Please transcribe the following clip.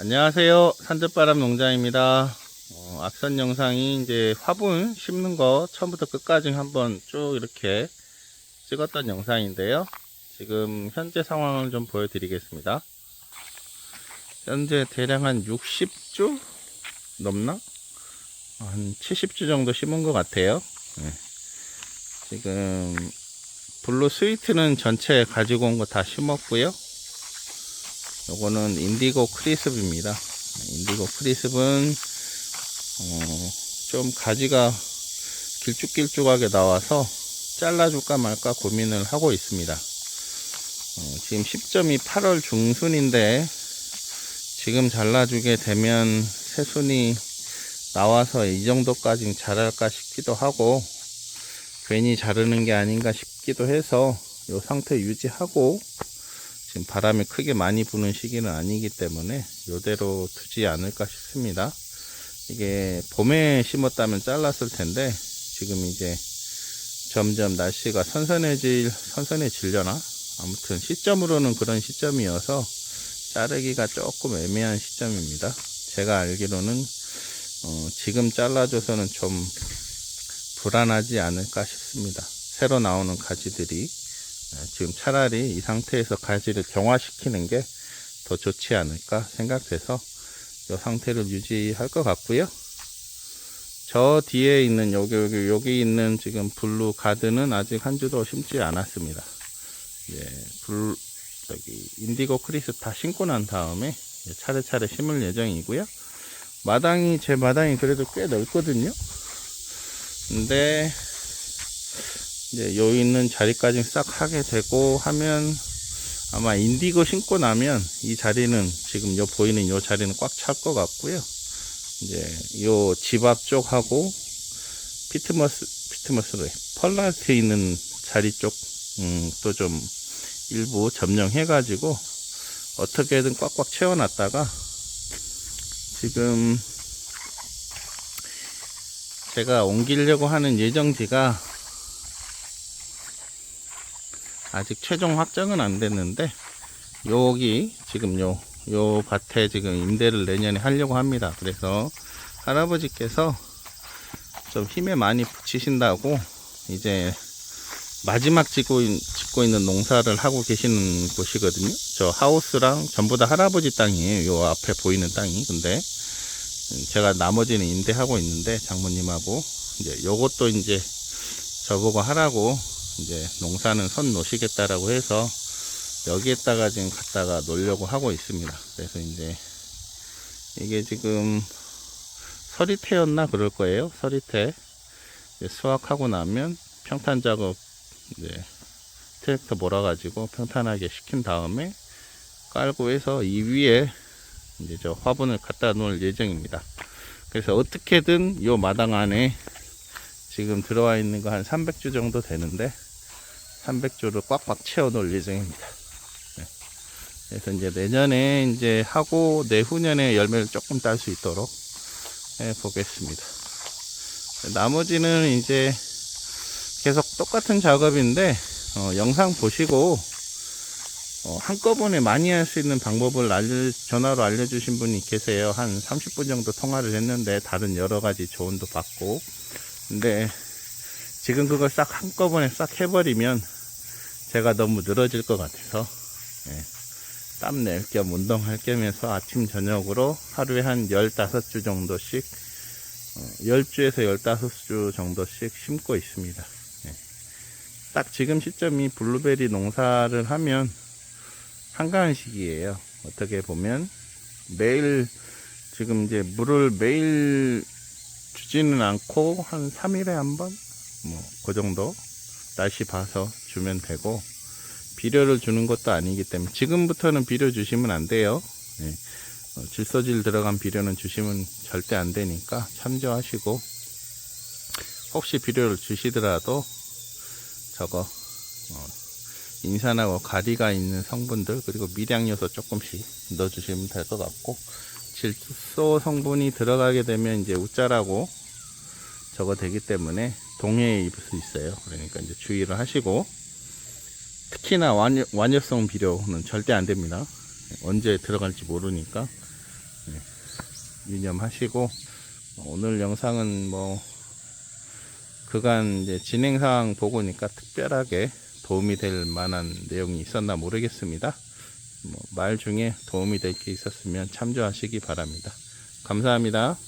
안녕하세요. 산뜻바람 농장입니다. 어, 앞선 영상이 이제 화분 심는 거 처음부터 끝까지 한번 쭉 이렇게 찍었던 영상인데요. 지금 현재 상황을 좀 보여드리겠습니다. 현재 대략 한 60주 넘나? 한 70주 정도 심은 것 같아요. 네. 지금 블루 스위트는 전체 가지고 온 거 다 심었고요. 요거는 인디고 크리스브입니다. 인디고 크리스브는 어, 좀 가지가 길쭉길쭉하게 나와서 잘라줄까 말까 고민을 하고 있습니다. 어, 지금 10점이 8월 중순인데 지금 잘라주게 되면 새순이 나와서 이 정도까지 자랄까 싶기도 하고 괜히 자르는 게 아닌가 싶기도 해서 이 상태 유지하고 지금 바람이 크게 많이 부는 시기는 아니기 때문에 이대로 두지 않을까 싶습니다. 이게 봄에 심었다면 잘랐을 텐데 지금 이제 점점 날씨가 선선해질 선선해지려나 아무튼 시점으로는 그런 시점이어서 자르기가 조금 애매한 시점입니다. 제가 알기로는 어, 지금 잘라줘서는 좀 불안하지 않을까 싶습니다. 새로 나오는 가지들이 네, 지금 차라리 이 상태에서 가지를 경화시키는 게 더 좋지 않을까 생각돼서 이 상태를 유지할 것 같고요. 저 뒤에 있는 여기 여기 여기 있는 지금 블루 가드는 아직 한 주도 심지 않았습니다. 예, 블 저기 인디고 크리스 다 심고 난 다음에 차례차례 심을 예정이고요. 마당이 제 마당이 그래도 꽤 넓거든요. 근데 이제 요 있는 자리까지 싹 하게 되고 하면 아마 인디고 신고 나면 이 자리는 지금 요 보이는 요 자리는 꽉 찰 것 같고요. 이제 요 집 앞 쪽하고 피트머스 피트머스로 펄라트 있는 자리 쪽 음, 또좀 일부 점령해 가지고 어떻게든 꽉꽉 채워놨다가 지금 제가 옮기려고 하는 예정지가 아직 최종 확정은 안 됐는데 여기 지금 요, 요 밭에 지금 임대를 내년에 하려고 합니다. 그래서 할아버지께서 좀 힘에 많이 붙이신다고 이제 마지막 짓고, 있- 짓고 있는 농사를 하고 계시는 곳이거든요. 저 하우스랑 전부 다 할아버지 땅이에요. 요 앞에 보이는 땅이. 근데 제가 나머지는 임대하고 있는데 장모님하고 이제 요것도 이제 저보고 하라고 이제 농사는 선 놓으시겠다라고 해서 여기에다가 지금 갖다가 놓으려고 하고 있습니다. 그래서 이제 이게 지금 서리태였나 그럴 거예요. 서리태 수확하고 나면 평탄 작업 이제 트랙터 몰아가지고 평탄하게 시킨 다음에 깔고 해서 이 위에 이제 저 화분을 갖다 놓을 예정입니다. 그래서 어떻게든 요 마당 안에 지금 들어와 있는 거 한 300주 정도 되는데 300주를 꽉꽉 채워 놓을 예정입니다. 네. 그래서 이제 내년에 이제 하고 내후년에 열매를 조금 딸 수 있도록 해 보겠습니다. 나머지는 이제 계속 똑같은 작업인데 어, 영상 보시고 어, 한꺼번에 많이 할 수 있는 방법을 알려, 전화로 알려주신 분이 계세요. 한 30분 정도 통화를 했는데 다른 여러 가지 조언도 받고 근데 지금 그걸 싹 한꺼번에 싹 해버리면 제가 너무 늘어질 것 같아서 예, 땀낼 겸 운동할 겸해서 아침 저녁으로 하루에 한 15주 정도씩 어, 10주에서 15주 정도씩 심고 있습니다. 예. 딱 지금 시점이 블루베리 농사를 하면 한가한 시기예요. 어떻게 보면 매일 지금 이제 물을 매일 주지는 않고 한 3일에 한 번? 뭐, 그 정도? 날씨 봐서 주면 되고, 비료를 주는 것도 아니기 때문에, 지금부터는 비료 주시면 안 돼요. 예. 어, 질소질 들어간 비료는 주시면 절대 안 되니까 참조하시고, 혹시 비료를 주시더라도, 저거, 어, 인산하고 가리가 있는 성분들, 그리고 미량 요소 조금씩 넣어 주시면 될 것 같고, 질소 성분이 들어가게 되면 이제 우짜라고 저거 되기 때문에 동해에 입을 수 있어요. 그러니까 이제 주의를 하시고 특히나 완, 완효성 비료는 절대 안 됩니다. 언제 들어갈지 모르니까 네, 유념하시고 오늘 영상은 뭐 그간 이제 진행 상황 보고니까 특별하게 도움이 될 만한 내용이 있었나 모르겠습니다. 뭐 말 중에 도움이 될 게 있었으면 참조하시기 바랍니다. 감사합니다.